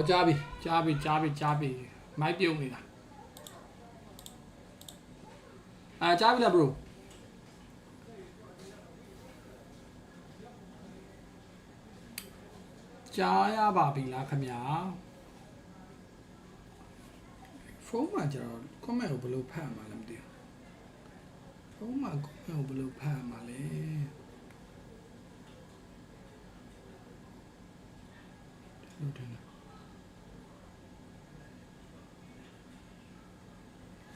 ဩကြားပြီကြားပြီကြားပြီကြားပြီမိုက်ပြုတ်နေတာအာကြားပြီလား bro ကြားရပါပြီလားခင်ဗျာဖုန်းမှာကျတော့ comment ကိုဘယ်လိုဖတ်မှာလဲမသိဘူးဖုန်းမှာ comment ကိုဘယ်လိုဖတ်မှာလဲဟုတ်တယ်လား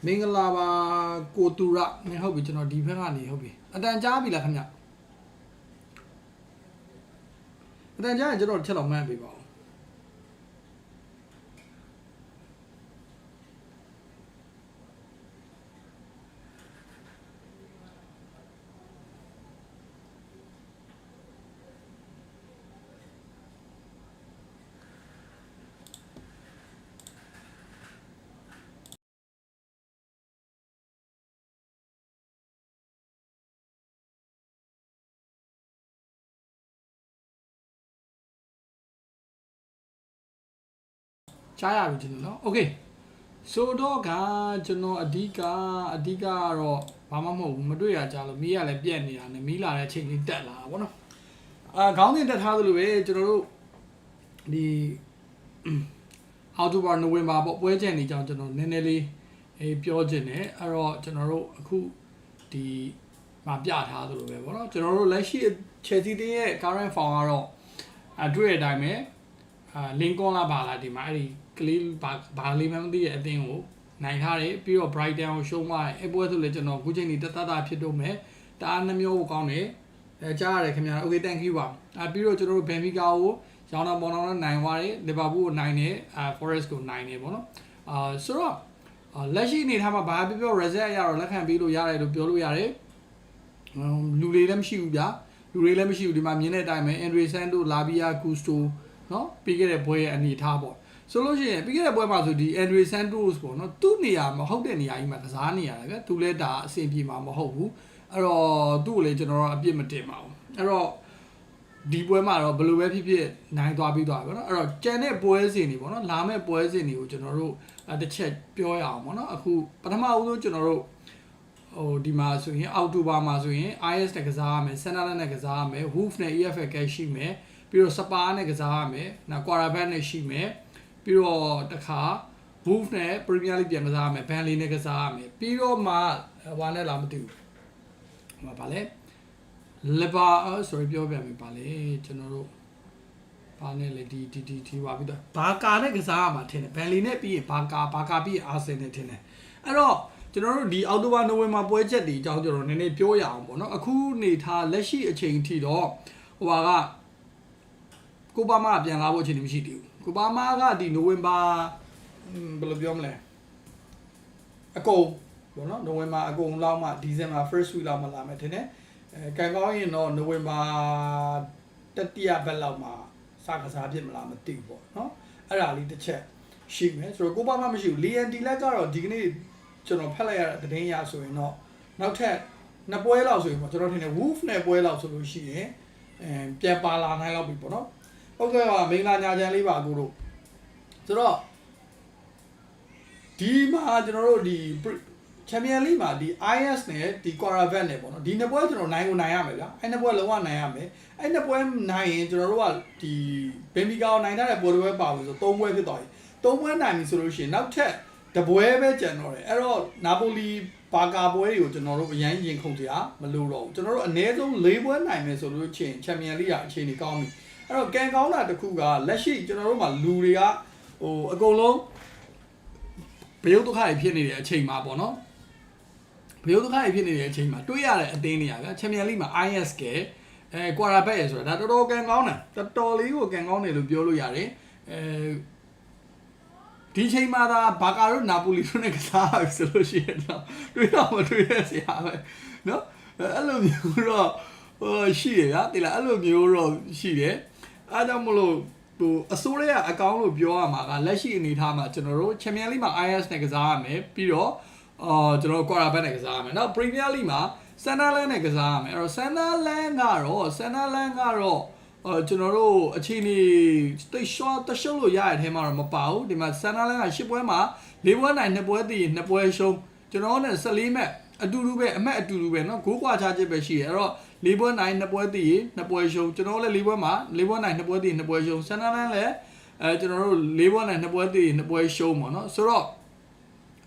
မင်္ဂလာပါကိုတူရမင်းဟုတ်ပြီကျွန်တော်ဒီဘက်ကနေဟုတ်ပြီအတန်ကြားပြီလားခင်ဗျအတန်ကြားရင်ကျွန်တော်တစ်ချက်လောက်မှန်းပေးပါဦး ကြားရပြီကျွန်တော်နော်โอเคဆိုတော့ကကျွန်တော်အဓိကအဓိကကတော့ဘာမှမဟုတ်ဘူးမတွေ့ရကြလို့မီးရလည်းပြက်နေတာနဲ့မီးလာတဲ့အချိန်လေးတက်လာတာဗောနော်အာခေါင်းစဉ်တက်ထားသလိုပဲကျွန်တော်တို့ဒီအောက်တိုဘာနိုဝင်ဘာပေါ့ပွဲချက်နေကြောင်းကျွန်တော်နည်းနည်းလေးအေးပြောချင်တယ်အဲ့တော့ကျွန်တော်တို့အခုဒီမှာပြထားသလိုပဲဗောနော်ကျွန်တော်တို့လက်ရှိ Chelsea တင်းရဲ့ current form ကတော့အတွေ့အတိုင်းပဲ အာလင်ကွန်လာပါလာဒီမှာအဲ့ဒီ ကလေးဘာဘာလေးမှမသိရဲ့အတင်းကိုနိုင်ထားတယ်ပြီးတော့ Brighton ကိုရှုံးသွားတယ်အပွဲဆိုလည်းကျွန်တော်အခုချိန်ဒီတတတာဖြစ်တော့မယ်တအားနှမျိုးကိုကောင်းတယ်အဲကြားရတယ်ခင်ဗျာ Okay thank you ပါအာပြီးတော့ကျွန်တော်တို့ Benfica ကိုရောင်းတော့ပေါ်တော့နိုင်သွားတယ် Liverpool ကိုနိုင်တယ်အာ Forest ကိုနိုင်တယ်ပေါ့နော်အာဆိုတော့အာလက်ရှိအနေထားမှာဘာပြောပြော reset ရတော့လက်ခံပေးလို့ရတယ်လို့ပြောလို့ရတယ်ဟမ်လူတွေလည်းမရှိဘူးဗျာလူတွေလည်းမရှိဘူးဒီမှာမြင်တဲ့အတိုင်းပဲ Andre Santo Lavia Gusto နော်ပြီးခဲ့တဲ့ပွဲရဲ့အနေအထားပေါ့ ဆိုလို့ရှိရင်ပြီးခဲ့တဲ့ပွဲမှာဆိုဒီ Andre Santos ပေါ့နော်သူ့နေရာမဟုတ်တဲ့နေရာကြီးမှာကစားနေရတယ်ဗျသူလည်းဒါအဆင်ပြေမှာမဟုတ်ဘူးအဲ့တော့သူ့ကိုလည်းကျွန်တော်တို့အပြစ်မတင်ပါဘူးအဲ့တော့ဒီပွဲမှာတော့ဘယ်လိုပဲဖြစ်ဖြစ်နိုင်သွားပြီးသွားပြီပေါ့နော်အဲ့တော့ကြံတဲ့ပွဲစဉ်တွေပေါ့နော်လာမဲ့ပွဲစဉ်တွေကိုကျွန်တော်တို့အဲ့တစ်ချက်ပြောရအောင်ပေါ့နော်အခုပထမဦးဆုံးကျွန်တော်တို့ဟိုဒီမှာဆိုရင်အောက်တိုဘာမှာဆိုရင် IS နဲ့ကစားရမယ် Sunderland နဲ့ကစားရမယ် Wolf နဲ့ EFL ကရှိမယ်ပြီးတော့စပါးနဲ့ကစားရမယ်နော်ကွာရာဘတ်နဲ့ရှိမယ် ပြီးတော့တခါ Wolf နဲ့ Premier League ပြန်ကစားရမယ်ဘန်လီနဲ့ကစားရမယ်ပြီးတော့မှဟိုနဲ့လာမသိဘူးဟိုမှာဗာလဲလဘာ sorry ပြောပြမယ်ဗာလဲကျွန်တော်တို့ဘာနဲ့လဲဒီဒီဒီဒီပါပြီးတော့ဘာကာနဲ့ကစားရမှာထင်တယ်ဘန်လီနဲ့ပြီးရင်ဘာကာဘာကာပြီးအာဆင်နဲ့ထင်တယ်အဲ့တော့ကျွန်တော်တို့ဒီအောက်တိုဘာနိုဝင်ဘာပွဲချက်တွေအကြောင်းကျွန်တော်နည်းနည်းပြောရအောင်ပေါ့နော်အခုနေထားလက်ရှိအချိန်ထိတော့ဟိုဟာကကိုပါမာကပြန်လာဖို့အခြေအနေမရှိသေးဘူး ကိုပါမာကဒီနိုဝင်ဘာဘယ်လိုပြောမလဲအကုန်ဘောနော်နိုဝင်ဘာအကုန်လောက်မှဒီဇင်ဘာ first week လောက်မှလာမယ်ထင်တယ်အဲကန်ကောင်းရင်တော့နိုဝင်ဘာတတိယဘက်လောက်မှစကစားဖြစ်မလားမသိဘူးပေါ့နော်အဲ့ဒါလေးတစ်ချက်ရှိမယ်ဆိုတော့ကိုပါမာမရှိဘူးလီယန်ဒီလက်ကတော့ဒီကနေ့ကျွန်တော်ဖတ်လိုက်ရတဲ့သတင်းရဆိုရင်တော့နောက်ထပ်နှစ်ပွဲလောက်ဆိုရင်ပေါ့ကျွန်တော်ထင်တယ် Wolf နဲ့ပွဲလောက်ဆိုလို့ရှိရင်အဲပြန်ပါလာနိုင်လောက်ပြီပေါ့နော် ဟုတ်ကဲ့ပါမင်္ဂလာညာချမ်းလေးပါကိုတို့ဆိုတော့ဒီမှာကျွန်တော်တို့ဒီချန်ပီယံလိမှာဒီ IS နဲ့ဒီ Quaravat နဲ့ပေါ့နော်ဒီနှစ်ပွဲကျွန်တော်နိုင်ကိုနိုင်ရမယ်ဗျာအဲ့နှစ်ပွဲလုံးဝနိုင်ရမယ်အဲ့နှစ်ပွဲနိုင်ရင်ကျွန်တော်တို့ကဒီဘင်ဘီကာကိုနိုင်တဲ့ပွဲတွေပါလို့ဆို၃ပွဲဖြစ်သွားပြီ၃ပွဲနိုင်ပြီဆိုလို့ရှိရင်နောက်ထပ်တပွဲပဲကျန်တော့တယ်အဲ့တော့နာပိုလီဘာကာပွဲတွေကိုကျွန်တော်တို့အရင်ရင်ခုန်ကြရမလို့တော့ဘူးကျွန်တော်တို့အနည်းဆုံး၄ပွဲနိုင်မယ်ဆိုလို့ချင်းချန်ပီယံလိကအခြေအနေကောင်းပြီ အဲ့တော့ကန်ကောင်းတာတစ်ခုကလက်ရှိကျွန်တော်တို့မှာလူတွေကဟိုအကုန်လုံးဘယုတ်ဒုက္ခတွေဖြစ်နေတဲ့အချိန်မှာပေါ့နော်ဘယုတ်ဒုက္ခတွေဖြစ်နေတဲ့အချိန်မှာတွေးရတဲ့အသင်းတွေကဗျာချန်ပီယံလိမှာ IS ကအဲကွာရာဘက်ရယ်ဆိုတာဒါတော်တော်ကန်ကောင်းတာတော်တော်လေးကိုကန်ကောင်းတယ်လို့ပြောလို့ရတယ်အဲဒီချိန်မှာသာဘာကာတို့နာပိုလီတို့နဲ့ကစားရဆိုလို့ရှိရင်တော့တွေးတော့မတွေးရစရာပဲเนาะအဲ့လိုမျိုးတော့ဟိုရှိတယ်ဗျာတိလားအဲ့လိုမျိုးတော့ရှိတယ် အားကြောင့်မလို့ဟိုအစိုးရအကောင့်လို့ပြောရမှာကလက်ရှိအနေထားမှာကျွန်တော်တို့ချန်ပီယံလိမှာ IS နဲ့ကစားရမယ်ပြီးတော့အာကျွန်တော်ကွာရာဘက်နဲ့ကစားရမယ်နောက်ပရီးမီးယားလိမှာဆန်ဒါလန်နဲ့ကစားရမယ်အဲ့တော့ဆန်ဒါလန်ကတော့ဆန်ဒါလန်ကတော့ဟ အော်ကျွန်တော်တို့အချိန်နေတိတ်ရှော့တရှုပ်လို့ရတဲ့အထဲမှာတော့မပါဘူးဒီမှာဆန်နာလန်က10ပွဲမှာ၄ပွဲနိုင်2ပွဲတည်2ပွဲရှုံးကျွန်တော်နဲ့14မဲ့အတူတူပဲအမက်အတူတူပဲเนาะဂိုးကွာချချက်ပဲရှိတယ်အဲ့တော့ ၄ပွဲနိုင်၂ပွဲတည်၂ပွဲရှုံးကျွန်တော်လည်း၄ပွဲမှာ၄ပွဲနိုင်၂ပွဲတည်၂ပွဲရှုံးဆန်တန်းလည်းအဲကျွန်တော်တို့၄ပွဲနိုင်၂ပွဲတည်၂ပွဲရှုံးပေါ့နော်ဆိုတော့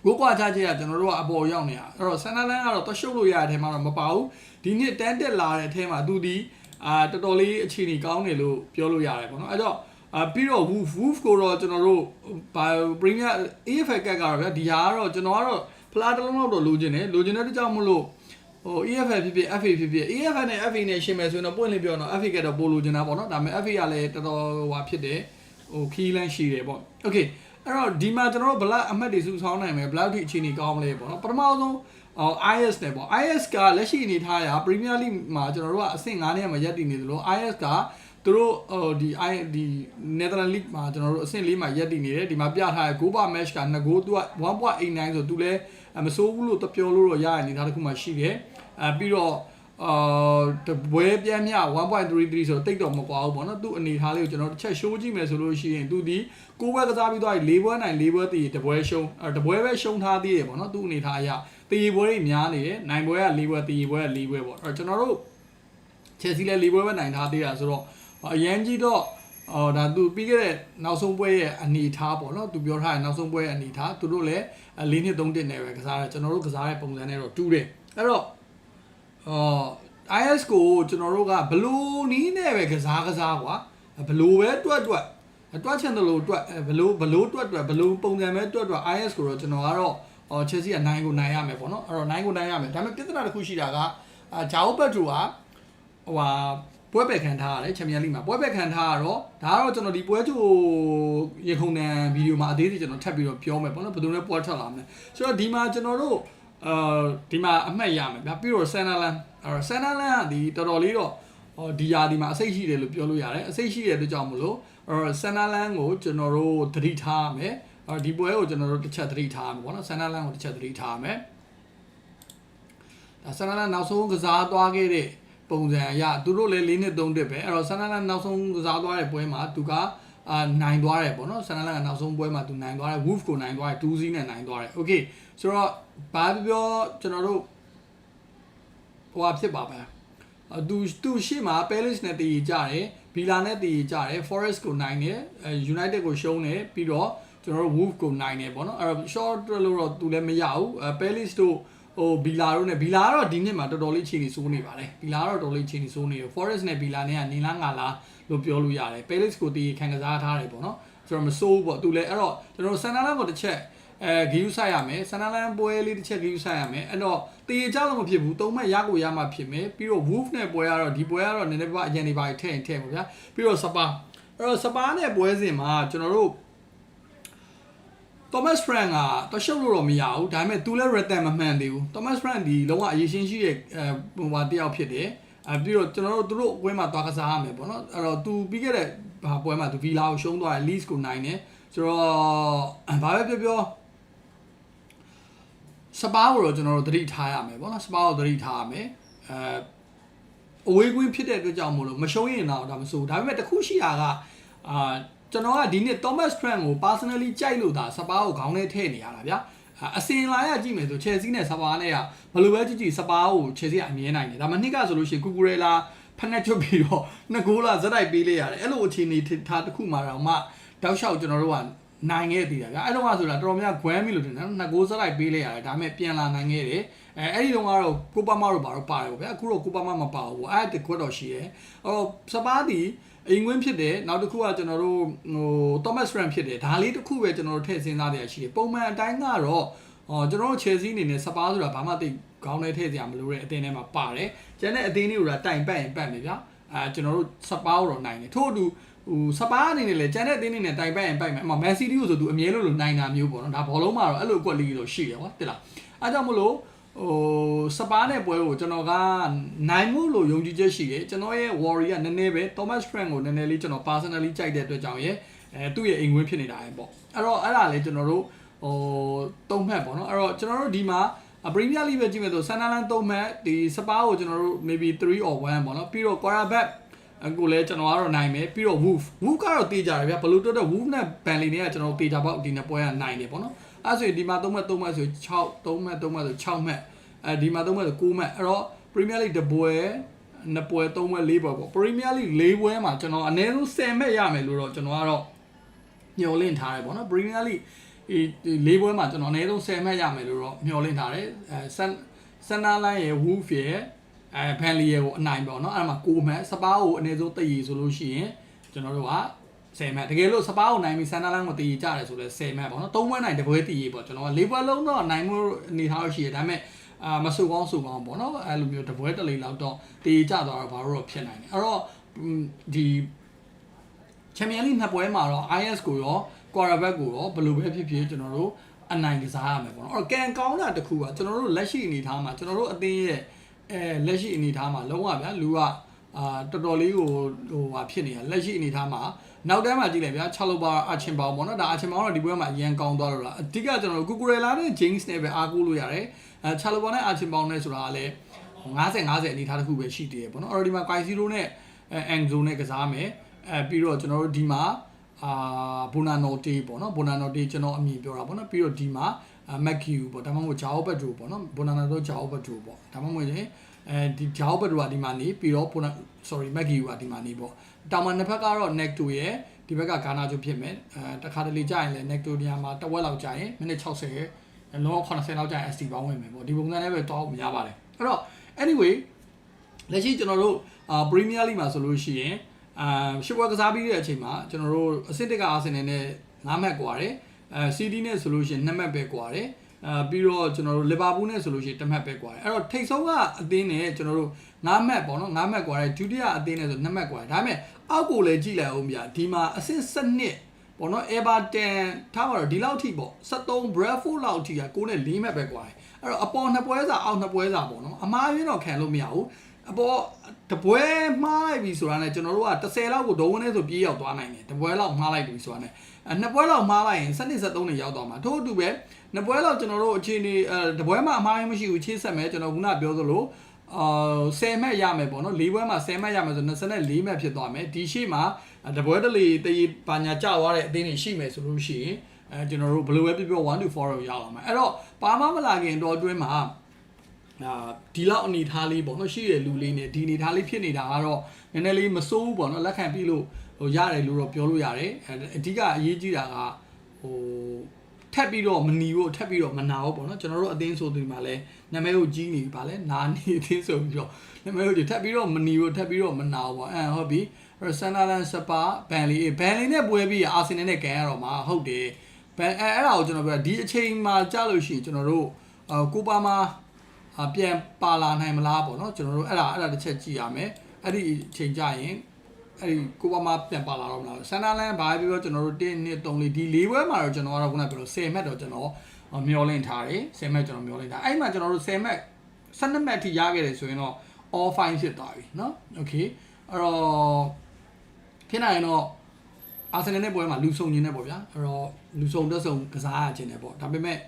ကိုကွာချချက်ကကျွန်တော်တို့ကအပေါ်ရောက်နေတာအဲ့တော့ဆန်တန်းလန်ကတော့သွားရှုပ်လို့ရတဲ့အထဲမှာတော့မပါဘူးဒီနှစ်တန်းတက်လာတဲ့အထဲမှာသူဒီအာတော်တော်လေးအခြေအနေကောင်းတယ်လို့ပြောလို့ရတယ်ပေါ့နော်အဲ့တော့အပြီးတော့ Wolf Wolf ကိုတော့ကျွန်တော်တို့ Premier AFL ကကတော့ဗျာဒီဟာကတော့ကျွန်တော်ကတော့ဖလားတစ်လုံးလောက်တော့လိုချင်တယ်လိုချင်တဲ့တကြောင်မလို့ ဟို EFL ဖြစ်ဖြစ် FA ဖြစ်ဖြစ် EFL နဲ့ FA နဲ့ရှင်းမယ်ဆိုရင်တော့ပွင့်လင်းပြောတော့ FA ကတော့ပိုလိုချင်တာပေါ့နော်ဒါပေမဲ့ FA ကလည်းတော်တော်ဟိုဖြစ်တယ်ဟိုခီးလန်းရှိတယ်ပေါ့ Okay အဲ့တော့ဒီမှာကျွန်တော်တို့ဘလက်အမှတ်တွေစုဆောင်းနိုင်မယ်ဘလက်ထိအခြေအနေကောင်းမလဲပေါ့နော်ပထမဆုံးအော် IS နဲ့ပေါ့ IS ကလက်ရှိအနေထားရာ Premier League မှာကျွန်တော်တို့ကအဆင့်9နဲ့မှာရပ်တည်နေသလို IS ကသူတို့ဟိုဒီ I ဒီ Netherlands League မှာကျွန်တော်တို့အဆင့်4မှာရပ်တည်နေတယ်ဒီမှာပြထားတဲ့ goal per match က2 goal သူက1.89ဆိုသူလည်းမစိုးဘူးလို့တပြောလို့တော့ရရအနေထားတစ်ခုမှရှိတယ် အဲပြီးတော့အာတပွဲပြန်းမြ1.33ဆိုတော့တိတ်တော့မကွာဘူးပေါ့နော်သူ့အနေထားလေးကိုကျွန်တော်တစ်ချက် show ကြည့်မယ်ဆိုလို့ရှိရင်သူဒီကိုဘွဲကစားပြီးသွားပြီ၄ဘွဲနိုင်၄ဘွဲတည်တပွဲရှုံးအဲတပွဲပဲရှုံးထားသေးတယ်ပေါ့နော်သူ့အနေထားအရတည်ပွဲတွေများနေတယ်နိုင်ပွဲက၄ဘွဲတည်ပွဲက၄ဘွဲပေါ့အဲကျွန်တော်တို့ချက်စီလဲ၄ဘွဲပဲနိုင်ထားသေးတာဆိုတော့အရန်ကြီးတော့အော်ဒါသူပြီးခဲ့တဲ့နောက်ဆုံးပွဲရဲ့အနေထားပေါ့နော်သူပြောထားတဲ့နောက်ဆုံးပွဲရဲ့အနေထားသူတို့လည်း၄နှစ်၃နှစ်နဲ့ပဲကစားတယ်ကျွန်တော်တို့ကစားတဲ့ပုံစံနဲ့တော့တူးတယ်အဲ့တော့ အော် IS ကိုကျွန်တော်တို့ကဘလူးနီးနဲ့ပဲကစားကစားကွာဘလူးပဲတွက်တွက်တွက်ချင်တယ်လို့တွက်ဘလူးဘလူးတွက်တွက်ဘလူးပုံစံပဲတွက်တွက် IS ကိုတော့ကျွန်တော်ကတော့အော် Chelsea က9ကိုနိုင်ရမယ်ပေါ့နော်အဲ့တော့9ကိုနိုင်ရမယ်ဒါပေမဲ့ပြဿနာတစ်ခုရှိတာကအာဂျာအိုဘတ်ထူကဟိုဟာပွဲပယ်ခံထားရတယ်ချန်ပီယံလိမှာပွဲပယ်ခံထားရတော့ဒါကတော့ကျွန်တော်ဒီပွဲချိုရေခုံတန်ဗီဒီယိုမှာအသေးစိတ်ကျွန်တော်ထပ်ပြီးတော့ပြောမယ်ပေါ့နော်ဘယ်သူနဲ့ပွဲထွက်လာမလဲဆိုတော့ဒီမှာကျွန်တော်တို့ အာဒီမှာအမှတ်ရမယ်ဗျာပြီးတော့ဆန်နာလန်အဲ့တော့ဆန်နာလန်ကဒီတော်တော်လေးတော့ဟောဒီယာဒီမှာအစိတ်ရှိတယ်လို့ပြောလို့ရတယ်အစိတ်ရှိတဲ့အတွက်ကြောင့်မလို့အဲ့တော့ဆန်နာလန်ကိုကျွန်တော်တို့သတိထားရမယ်အဲ့ဒီပွဲကိုကျွန်တော်တို့တစ်ချက်သတိထားရမယ်ပေါ့နော်ဆန်နာလန်ကိုတစ်ချက်သတိထားရမယ်ဒါဆန်နာလန်နောက်ဆုံးကစားသွားခဲ့တဲ့ပုံစံအရသူတို့လည်း၄နှစ်၃နှစ်ပဲအဲ့တော့ဆန်နာလန်နောက်ဆုံးကစားသွားတဲ့ပွဲမှာသူက အာနိုင်သွားတယ်ပေါ့နော်ဆန်နာလန်ကနောက်ဆုံးပွဲမှာသူနိုင်သွားတယ် Wolf ကိုနိုင်သွားတယ်2 0နဲ့နိုင်သွားတယ် Okay ဆိုတော့ဘာပြောကျွန်တော်တို့ဟိုဟာဖြစ်ပါပဲအသူသူရှေ့မှာ Palace နဲ့တည်ကြတယ်ဘီလာနဲ့တည်ကြတယ် Forest ကိုနိုင်တယ် United ကိုရှုံးတယ်ပြီးတော့ကျွန်တော်တို့ Wolf ကိုနိုင်တယ်ပေါ့နော်အဲ့တော့ short လို့တော့သူလည်းမရဘူး Palace တို့ ဟိုဘီလာတို့နဲ့ဘီလာကတော့ဒီနှစ်မှာတော်တော်လေးခြေနေစိုးနေပါတယ်ဘီလာကတော့တော်တော်လေးခြေနေစိုးနေတယ် Forest နဲ့ဘီလာနဲ့ကနေလားငါလားလို့ပြောလို့ရတယ် Palace ကိုတည်ခံကစားထားတယ်ပေါ့နော်ဆိုတော့မစိုးဘူးပေါ့သူလည်းအဲ့တော့ကျွန်တော်တို့ဆန်နာလန်ကိုတစ်ချက်အဲဂီယူဆိုင်ရမယ်ဆန်နာလန်ပွဲလေးတစ်ချက်ဂီယူဆိုင်ရမယ်အဲ့တော့တည်ကြလို့မဖြစ်ဘူးသုံးမှတ်ရကိုရမှဖြစ်မယ်ပြီးတော့ Wolf နဲ့ပွဲကတော့ဒီပွဲကတော့နည်းနည်းပါအရင်နေပါထည့်ရင်ထည့်ပါဗျာပြီးတော့စပါအဲ့တော့စပါနဲ့ပွဲစဉ်မှာကျွန်တော်တို့ Thomas Frank ကတရှုပ်လို့တော့မရဘူးဒါပေမဲ့သူလည်း return မမှန်သေးဘူး Thomas Frank ဒီလုံးဝအရေးရှင်းရှိတဲ့အဲဟိုဟာတယောက်ဖြစ်တယ်အဲပြီးတော့ကျွန်တော်တို့သူတို့အကွင်းမှာသွားကစားရမယ်ပေါ့နော်အဲ့တော့သူပြီးခဲ့တဲ့ဘာပွဲမှာသူ Villa ကိုရှုံးသွားတယ် Leeds ကိုနိုင်တယ်ဆိုတော့ဘာပဲပြောပြောစပါးကိုတော့ကျွန်တော်တို့သတိထားရမယ်ပေါ့နော်စပါးကိုသတိထားရမယ်အဲအဝေးကွင်းဖြစ်တဲ့အတွက်ကြောင့်မို့လို့မရှုံးရင်တော့ဒါမဆိုဒါပေမဲ့တခုရှိတာကအာ ကျွန်တော်ကဒီနေ့ Thomas Frank ကို personally ကြိုက်လို့ဒါစပါးကိုခေါင်းထဲထည့်နေရတာဗျာအစင်လာရကြည့်မယ်ဆို Chelsea နဲ့စပါးနဲ့ကဘယ်လိုပဲကြည့်ကြည့်စပါးကို Chelsea ကအမြဲနိုင်တယ်ဒါမှနှစ်ကဆိုလို့ရှိရင်ကူကူရဲလာဖက်နဲ့ချွတ်ပြီးတော့နှစ်ဂိုးလာဇက်တိုက်ပေးလိုက်ရတယ်အဲ့လိုအခြေအနေထားတစ်ခုမှတော့မှတောက်လျှောက်ကျွန်တော်တို့ကနိုင်ခဲ့သေးတာဗျာအဲ့တော့ကဆိုတာတော်တော်များဂွမ်းပြီလို့ထင်တယ်နော်နှစ်ဂိုးဇက်တိုက်ပေးလိုက်ရတယ်ဒါပေမဲ့ပြန်လာနိုင်ခဲ့တယ်အဲအဲ့ဒီတော့ကတော့ကိုပါမတို့ဘာတော့ပါတယ်ဗျာအခုတော့ကိုပါမမပါဘူးအဲ့တကွက်တော့ရှိရဲအော်စပါးဒီ အိမ်ဝင်းဖြစ်တယ်နောက်တစ်ခုကကျွန်တော်တို့ဟို Thomas Frank ဖြစ်တယ်ဒါလေးတစ်ခုပဲကျွန်တော်တို့ထည့်စဉ်းစားရရှိတယ်ပုံမှန်အတိုင်းကတော့အော်ကျွန်တော်တို့ Chelsea အနေနဲ့စပါးဆိုတာဘာမှသိခေါင်းထဲထည့်စရာမလိုတဲ့အသင်းထဲမှာပါတယ်ကျန်တဲ့အသင်းတွေကတိုင်ပတ်ရင်ပတ်နေဗျာအာကျွန်တော်တို့စပါးတော့နိုင်တယ်ထို့အတူဟိုစပါးအနေနဲ့လည်းကျန်တဲ့အသင်းတွေနဲ့တိုင်ပတ်ရင်ပတ်မယ်အမမန်စီးတီးကိုဆိုသူအမြဲလို့လို့နိုင်တာမျိုးပေါ့နော်ဒါဘောလုံးမှာတော့အဲ့လိုအကွက်လေးလို့ရှိတယ်ကွာတိလားအဲကြောင့်မလို့ ဟိုစပါးနဲ့ပွဲကိုကျွန်တော်ကနိုင်မှုလို့ယုံကြည်ချက်ရှိတယ်ကျွန်တော်ရဲ့ worry ကနည်းနည်းပဲ Thomas Frank ကိုနည်းနည်းလေးကျွန်တော် personally ကြိုက်တဲ့အတွက်ကြောင့်ရဲ့အဲသူ့ရဲ့အိမ်ဝင်ဖြစ်နေတာပဲပေါ့အဲ့တော့အဲ့ဒါလေကျွန်တော်တို့ဟိုသုံးမှတ်ပေါ့နော်အဲ့တော့ကျွန်တော်တို့ဒီမှာ Premier League ပဲကြည့်မယ်ဆိုဆန်နာလန်သုံးမှတ်ဒီစပါးကိုကျွန်တော်တို့ maybe 3 or 1ပေါ့နော်ပြီးတော့ quarterback အခုလည်းကျွန်တော်ကတော့နိုင်မယ်ပြီးတော့ Wolf Wolf ကတော့တေးကြတယ်ဗျာဘလူးတက်တဲ့ Wolf နဲ့ Banley နဲ့ကကျွန်တော်တေးကြပေါ့ဒီနှစ်ပွဲကနိုင်တယ်ပေါ့နော် အဲ့ဆိုရင်ဒီမှာ3မှတ်3မှတ်ဆို6 3မှတ်3မှတ်ဆို6မှတ်အဲဒီမှာ3မှတ်ဆို9မှတ်အဲ့တော့ Premier League တပွဲနှစ်ပွဲ3ပွဲ4ပွဲပေါ့ Premier League 4ပွဲမှာကျွန်တော်အနည်းဆုံး10မှတ်ရမယ်လို့တော့ကျွန်တော်ကတော့ညှော်လင့်ထားတယ်ပေါ့နော် Premier League ဒီ၄ပွဲမှာကျွန်တော်အနည်းဆုံး10မှတ်ရမယ်လို့တော့မျှော်လင့်ထားတယ်အဲဆန်ဆန်နာလိုင်းရဲ့ Wolf ရဲ့အဲဖန်လီရဲ့ကိုအနိုင်ပေါ့နော်အဲ့ဒါမှာ9မှတ်စပါးကိုအနည်းဆုံးတည်ရည်ဆိုလို့ရှိရင်ကျွန်တော်တို့က 10မှတ်တကယ်လို့စပါးကိုနိုင်ပြီးဆန်နာလိုင်းကိုတည်ရည်ကြတယ်ဆိုလဲ10မှတ်ပေါ့နော်၃ပွဲနိုင်တပွဲတည်ရည်ပေါ့ကျွန်တော်က၄ပွဲလုံးတော့နိုင်မှုအနေထားရှိရဒါပေမဲ့အာမဆူကောင်းဆူကောင်းပေါ့နော်အဲ့လိုမျိုးတပွဲတလေလောက်တော့တည်ရည်ကြသွားတော့ဘာလို့တော့ဖြစ်နိုင်တယ်အဲ့တော့ဒီချန်ပီယံလိနှစ်ပွဲမှာတော့ IS ကိုရော quarterback ကိုရောဘယ်လိုပဲဖြစ်ဖြစ်ကျွန်တော်တို့အနိုင်ကစားရမယ်ပေါ့နော်အဲ့တော့ကန်ကောင်းတာတစ်ခုကကျွန်တော်တို့လက်ရှိအနေထားမှာကျွန်တော်တို့အသင်းရဲ့အဲလက်ရှိအနေထားမှာလုံးဝဗျာလူကအာတော်တော်လေးကိုဟိုဟာဖြစ်နေတာလက်ရှိအနေထားမှာ နောက်တန်းမှာကြည့်လိုက်ဗျာ6လောက်ပါအချင်းပေါင်းပေါ့နော်ဒါအချင်းပေါင်းတော့ဒီပွဲမှာအရန်ကောင်းသွားလို့လားအဓိကကျွန်တော်တို့ကူကူရလာနဲ့ James နဲ့ပဲအားကိုးလို့ရတယ်အဲ6လောက်ပါနဲ့အချင်းပေါင်းနဲ့ဆိုတာကလည်း50 50အနေထားတစ်ခုပဲရှိသေးတယ်ပေါ့နော်အဲ့တော့ဒီမှာ Quai0 နဲ့ Angzo နဲ့ကစားမယ်အဲပြီးတော့ကျွန်တော်တို့ဒီမှာအာဘိုနာနိုတီပေါ့နော်ဘိုနာနိုတီကျွန်တော်အမည်ပြောတာပေါ့နော်ပြီးတော့ဒီမှာမက်ကီယူပေါ့ဒါမှမဟုတ်ဂျာအိုဘတ်ဒိုပေါ့နော်ဘိုနာနိုတိုဂျာအိုဘတ်ဒိုပေါ့ဒါမှမဟုတ်ရင် အဲဒီဂျောက်ဘတ်ကဒီမှာနေပြီးတော့ပိုနာ sorry မက်ကီကဒီမှာနေပေါ့တာမန်တစ်ဖက်ကတော့ necto ရဲ့ဒီဘက်ကဂါနာချိုဖြစ်မယ်အဲတခါတလေကြာရင်လည်း necto နေရာမှာတစ်ဝက်လောက်ကြာရင်မိနစ်60လုံးဝ80လောက်ကြာရင် ST ပေါင်းဝင်မယ်ပေါ့ဒီပုံစံနဲ့ပဲတောင်းများပါတယ်အဲ့တော့ anyway လက်ရှိကျွန်တော်တို့အာ Premier League မှာဆိုလို့ရှိရင်အာရှစ်ပွဲကစားပြီးတဲ့အချိန်မှာကျွန်တော်တို့အဆင့်တက်ကအာဆင်နယ်နဲ့9မှတ်ကွာတယ်အဲ CD နဲ့ဆိုလို့ရှိရင်2မှတ်ပဲကွာတယ် အာပြီးတော့ကျွန်တော်တို့လီဗာပူးနဲ့ဆိုလို့ရှိရင်တစ်မှတ်ပဲကွာတယ်အဲ့တော့ထိတ်ဆုံးကအသင်းနဲ့ကျွန်တော်တို့၅မှတ်ပေါ့နော်၅မှတ်ကွာတယ်ဒုတိယအသင်းနဲ့ဆို2မှတ်ကွာတယ်ဒါပေမဲ့အောက်ကိုလည်းကြည့်လိုက်အောင်ဗျာဒီမှာအဆင့်၁၂ပေါ့နော် Everton ထားပါတော့ဒီလောက်ထိပေါ့73 Bradford လောက်ထိက6နဲ့4မှတ်ပဲကွာတယ်အဲ့တော့အပေါ်နှစ်ပွဲစာအောက်နှစ်ပွဲစာပေါ့နော်အမားရင်းတော့ခံလို့မရဘူးအပေါ်တပွဲမှားလိုက်ပြီဆိုတာနဲ့ကျွန်တော်တို့က30လောက်ကိုဒုံဝင်နေဆိုပြေးရောက်သွားနိုင်တယ်တပွဲလောက်မှားလိုက်ပြီဆိုတာနဲ့နှစ်ပွဲလောက်မှားလိုက်ရင်7 73နဲ့ရောက်သွားမှာထို့အတူပဲ နှစ်ပွဲလောက်ကျွန်တော်တို့အခြေအနေအဲတပွဲမှာအမှားမရှိဘူးချေးဆက်မယ်ကျွန်တော်ခုနပြောသလိုအာ10မှတ်ရမယ်ပေါ့နော်၄ပွဲမှာ10မှတ်ရမယ်ဆို24မှတ်ဖြစ်သွားမယ်ဒီရှိမှာတပွဲတလေတည်ပါညာကျသွားတဲ့အသင်းတွေရှိမယ်ဆိုလို့ရှိရင်အဲကျွန်တော်တို့ဘယ်လိုပဲပြောပြော1 to 4တော့ရအောင်မယ်အဲ့တော့ပါမမလာခင်တော့အတွင်းမှာအာဒီလောက်အနေထားလေးပေါ့နော်ရှိတဲ့လူလေးနဲ့ဒီအနေထားလေးဖြစ်နေတာကတော့နည်းနည်းလေးမစိုးဘူးပေါ့နော်လက်ခံပြီးလို့ဟိုရတယ်လို့တော့ပြောလို့ရတယ်အဓိကအရေးကြီးတာကဟို ထပ်ပြီးတော့မနီဘူးထပ်ပြီးတော့မနာဘူးပေါ့နော်ကျွန်တော်တို့အသင်းဆိုသူဒီမှာလဲနာမည်ကိုကြီးနေပါလဲနာနေအသင်းဆိုပြီးတော့နာမည်ကိုကြီးထပ်ပြီးတော့မနီဘူးထပ်ပြီးတော့မနာဘူးပေါ့အဲဟုတ်ပြီဆန်နာလန်စပါဘန်လီဘန်လီနဲ့ပွဲပြီးအာဆင်နယ်နဲ့ကန်ရတော့မှာဟုတ်တယ်ဘန်အဲအဲ့ဒါကိုကျွန်တော်ပြောဒီအချိန်မှာကြာလို့ရှိရင်ကျွန်တော်တို့အကိုပါမှာပြန်ပါလာနိုင်မလားပေါ့နော်ကျွန်တော်တို့အဲ့ဒါအဲ့ဒါတစ်ချက်ကြည့်ရမယ်အဲ့ဒီအချိန်ကြရင် အဲ့ဒီကိုပါမပြန်ပါလာတော့မလားဆန်နာလန်ဘာပြောကျွန်တော်တို့1 2 3 4ဒီ၄ဘွဲမှာတော့ကျွန်တော်ကတော့ခုနကပြောလို့10မှတ်တော့ကျွန်တော်မျောလင့်ထားတယ်10မှတ်ကျွန်တော်မျောလင့်ထားအဲ့မှာကျွန်တော်တို့10မှတ်12မှတ်အထိရခဲ့တယ်ဆိုရင်တော့ all fine ဖြစ်သွားပြီเนาะ okay အဲ့တော့ဖြစ်နိုင်ရင်တော့အာဆင်နယ်နဲ့ပွဲမှာလူဆုံခြင်းနဲ့ပေါ့ဗျာအဲ့တော့လူဆုံတက်ဆုံကစားရခြင်းနဲ့ပေါ့ဒါပေမဲ့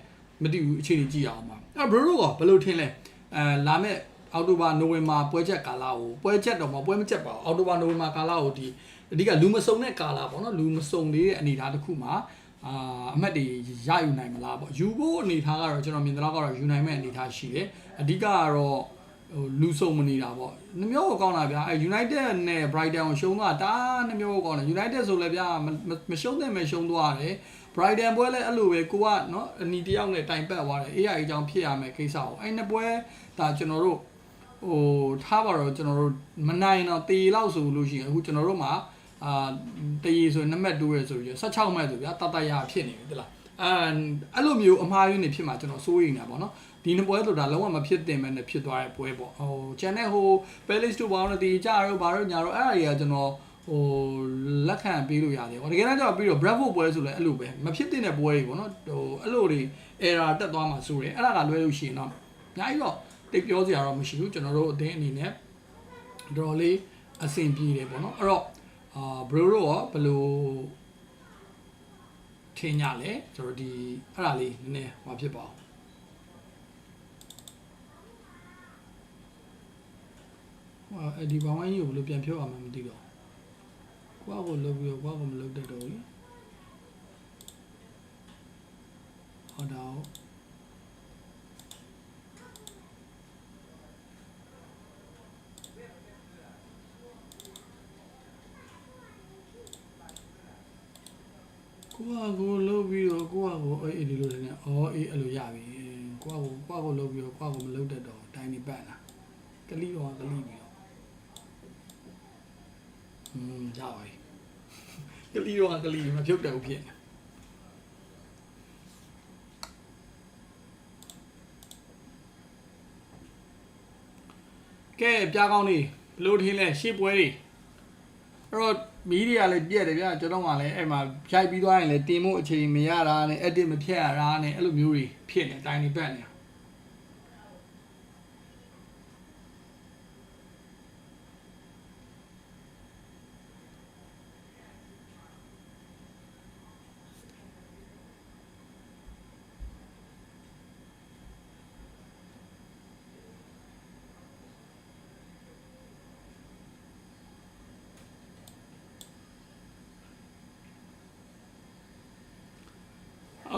မသိဘူးအခြေအနေကြည့်အောင်ပါအဲ့ဘရိုရိုကဘယ်လိုထင်လဲအဲလာမဲ့ အောက်တိုဘာနိုဝင်ဘာပွဲချက်ကာလာကိုပွဲချက်တော့မပွဲမချက်ပါဘူးအောက်တိုဘာနိုဝင်ဘာကာလာကိုဒီအဓိကလူမစုံတဲ့ကာလာပေါ့နော်လူမစုံသေးတဲ့အနေအထားတစ်ခုမှာအာအမှတ်တွေရယူနိုင်မလားပေါ့ယူဖို့အနေအထားကတော့ကျွန်တော်မြင်တော့ကတော့ယူနိုင်မဲ့အနေအထားရှိတယ်အဓိကကတော့ဟိုလူစုံမနေတာပေါ့နှမျိုးကိုကောင်းတာဗျာအဲ United နဲ့ Brighton ကိုရှုံးသွားတာနှမျိုးကိုကောင်းတယ် United ဆိုလည်းဗျာမရှုံးတဲ့မရှုံးသွားတယ် Brighton ပွဲလည်းအဲ့လိုပဲကိုကနော်အနီတယောက်နဲ့တိုင်ပတ်သွားတယ် AI အကြောင်းဖြစ်ရမယ်ကိစ္စကိုအဲ့နှစ်ပွဲဒါကျွန်တော်တို့ ဟိုထားပါတော့ကျွန်တော်တို့မနိုင်တော့တေလောက်ဆိုလို့ရှိရင်အခုကျွန်တော်တို့မှာအာတေဆိုနံပါတ်2ရယ်ဆိုပြီး16မှတ်ဆိုဗျာတတရဖြစ်နေပြီတလားအဲအဲ့လိုမျိုးအမှားယွင်းနေဖြစ်မှာကျွန်တော်စိုးရိမ်နေတာပေါ့နော်ဒီနှစ်ပွဲဆိုတာလုံးဝမဖြစ်တင်မဲ့နဲ့ဖြစ်သွားတဲ့ပွဲပေါ့ဟို channel ဟို Palace တို့ဘာလို့တည်ကြတော့ဘာလို့ညာတော့အဲ့အရာတွေကကျွန်တော်ဟိုလက်ခံပေးလို့ရတယ်ပေါ့တကယ်တမ်းကျတော့ပြီးတော့ Bradford ပွဲဆိုလဲအဲ့လိုပဲမဖြစ်တဲ့ပွဲတွေပေါ့နော်ဟိုအဲ့လိုတွေ error တက်သွားမှာဆိုတယ်အဲ့ဒါကလွဲလို့ရှိရင်တော့အများကြီးတော့ တိတ်ပြောစရာတော့မရှိဘူးကျွန်တော်တို့အသင်းအနေနဲ့တော်တော်လေးအဆင်ပြေတယ်ပေါ့နော်အဲ့တော့အာ bro တို့ရောဘယ်လိုထင်ကြလဲကျွန်တော်ဒီအဲ့ဒါလေးနည်းနည်းဟောဖြစ်ပါအောင်ဟာအဲ့ဒီဘောင်းဝိုင်းကြီးကိုဘယ်လိုပြန်ဖြုတ်အောင်မသိတော့ကိုယ့်ကိုလှုပ်ပြီးတော့ကိုယ့်ကိုမလှုပ်တတ်တော့ဘူးဟောတော့ ကိုယ့်ကိုလှုပ်ပြီးတော့ကိုယ့်ကိုအေးအေးဒီလိုလည်းအော်အေးအဲ့လိုရပြီကိုယ့်ကိုကိုယ့်ကိုလှုပ်ပြီးတော့ကိုယ့်ကိုမလှုပ်တတ်တော့တိုင်းနေပတ်လာကလိတော့ကလိပြီးတော့อืมရပါပြီကလီတော့ကလီမဖြုတ်တယ်ဘူးဖြစ်နေကဲပြားကောင်းနေဘလို့ထင်းလဲရှေ့ပွဲတွေအဲ့တော့ မီဒီယာလည်းပြက်တယ်ဗျာကျွန်တော်ကလည်းအဲ့မှာဖြိုက်ပြီးသွားရင်လည်းတင်ဖို့အချိန်မရတာနဲ့ edit မဖြတ်ရတာနဲ့အဲ့လိုမျိုးတွေဖြစ်နေတိုင်းနေပတ်နေ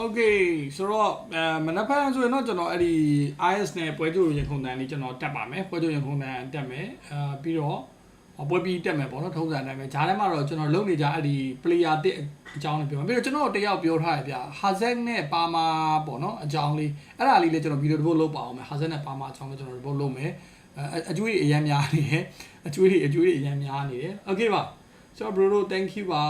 Okay ဆိုတော့အဲမနက်ဖြန်ဆိုရင်တော့ကျွန်တော်အဲ့ဒီ IS နဲ့ပွဲကြိုရင်ခုန်တန်လေးကျွန်တော်တက်ပါမယ်ပွဲကြိုရင်ခုန်တန်တက်မယ်အာပြီးတော့ပွဲပြီးတက်မယ်ပေါ့နော်ထုံးစံတိုင်းပဲဂျားထဲမှာတော့ကျွန်တော်လုံနေကြအဲ့ဒီ player တစ်အကြောင်းလေးပြောမှာပြီးတော့ကျွန်တော်တယောက်ပြောထားရပြဟာဇက်နဲ့ပါမာပေါ့နော်အကြောင်းလေးအဲ့ဒါလေးလည်းကျွန်တော်ဗီဒီယိုတစ်ပုဒ်လုပ်ပါအောင်မယ်ဟာဇက်နဲ့ပါမာအကြောင်းလေးကျွန်တော်တစ်ပုဒ်လုပ်မယ်အကျွေးတွေအများများနေတယ်အကျွေးတွေအကျွေးတွေအများများနေတယ် okay ပါကျွန်တော် bro thank you ပါ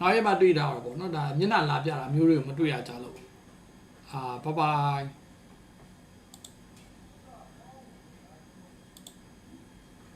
နောက်ရက်မှတွေ့တာတော့ပေါ့နော်ဒါမျက်နှာလာပြတာမျိုးတွေကိုမတွေ့ရကြလို့အာဘိုင်ဘိုင်